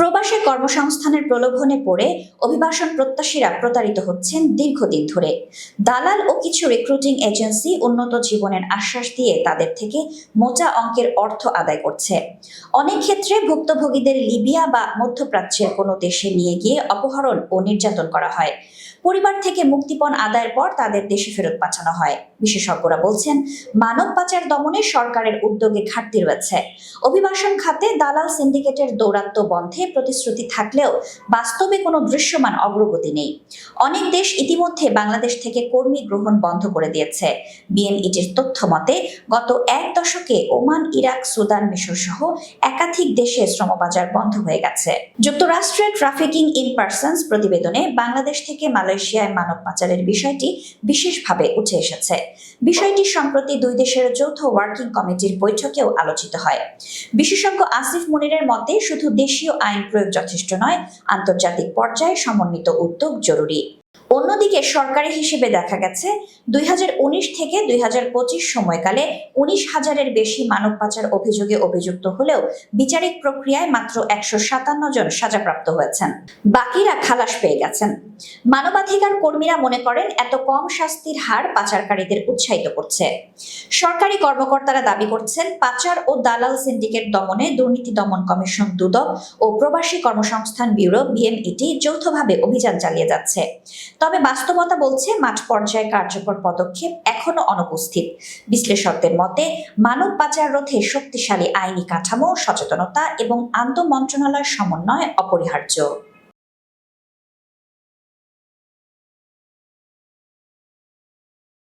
প্রবাসে কর্মসংস্থানের প্রলোভনে পড়ে অভিবাসন প্রত্যাশীরা প্রতারিত হচ্ছেন দীর্ঘদিন ধরে। দালাল ও কিছু রিক্রুটিং এজেন্সি উন্নত জীবনের আশ্বাস দিয়ে তাদের থেকে মোটা অঙ্কের অর্থ আদায় করছে। অনেক ক্ষেত্রে ভুক্তভোগীদের লিবিয়া বা মধ্যপ্রাচ্যের কোনো দেশে নিয়ে গিয়ে অপহরণ ও নির্যাতন করা হয়। পরিবার থেকে মুক্তিপণ আদায়ের পর তাদের দেশে ফেরত পাঠানো হয়। বিশেষজ্ঞরা বলছেন, মানব পাচার দমনে সরকারের উদ্যোগে ঘাটতি রয়েছে। অভিবাসন খাতে দালাল সিন্ডিকেটের দৌরাত্ম্য বন্ধে প্রতিশ্রুতি থাকলেও বাস্তবে কোনো দৃশ্যমান অগ্রগতি নেই। অনেক দেশ ইতিমধ্যে বাংলাদেশ থেকে কর্মী গ্রহণ বন্ধ করে দিয়েছে। বিএনইটির তথ্য মতে, গত এক দশকে ওমান, ইরাক, সুদান, মিশর সহ একাধিক দেশে শ্রমবাজার বন্ধ হয়ে গেছে। যুক্তরাষ্ট্রের ট্রাফিকিং ইন পার্সনস প্রতিবেদনে বাংলাদেশ থেকে মালয়েশিয়ায় মানব পাচারের বিষয়টি বিশেষভাবে উঠে এসেছে। বিষয়টি সম্প্রতি দুই দেশের যৌথ ওয়ার্কিং কমিটির বৈঠকেও আলোচিত হয়। বিশেষজ্ঞ আসিফ মনিরের মতে, শুধু দেশীয় আইন প্রয়োগ যথেষ্ট নয়, আন্তর্জাতিক পর্যায়ে সমন্বিত উদ্যোগ জরুরি। অন্যদিকে সরকারি হিসেবে দেখা গেছে, দুই হাজার উনিশ থেকে দুই হাজার পঁচিশ সময়কালে উনিশ হাজারের বেশি মানব পাচার অভিযোগে অভিযুক্ত হলেও বিচারিক প্রক্রিয়ায় মাত্র একশো সাতান্ন জন সাজাপ্রাপ্ত হয়েছেন। বাকিরা খালাস পেয়ে গেছেন। মানবাধিকার কর্মীরা মনে করেন এত কম শাস্তির হার পাচারকারীদের উৎসাহিত করছে। সরকারি কর্মকর্তারা দাবি করছেন, পাচার ও দালাল সিন্ডিকেট দমনে দুর্নীতি দমন কমিশন দুদক ও প্রবাসী কর্মসংস্থান ব্যুরো বিএমইটি যৌথভাবে অভিযান চালিয়ে যাচ্ছে। তবে বাস্তবতা বলছে, মাঠ পর্যায়ে কার্যকর পদক্ষেপ এখনও অনুপস্থিত। বিশ্লেষকদের মতে, মানব পাচার রোধে শক্তিশালী আইনি কাঠামো, সচেতনতা এবং আন্তঃ মন্ত্রণালয়ের সমন্বয় অপরিহার্য।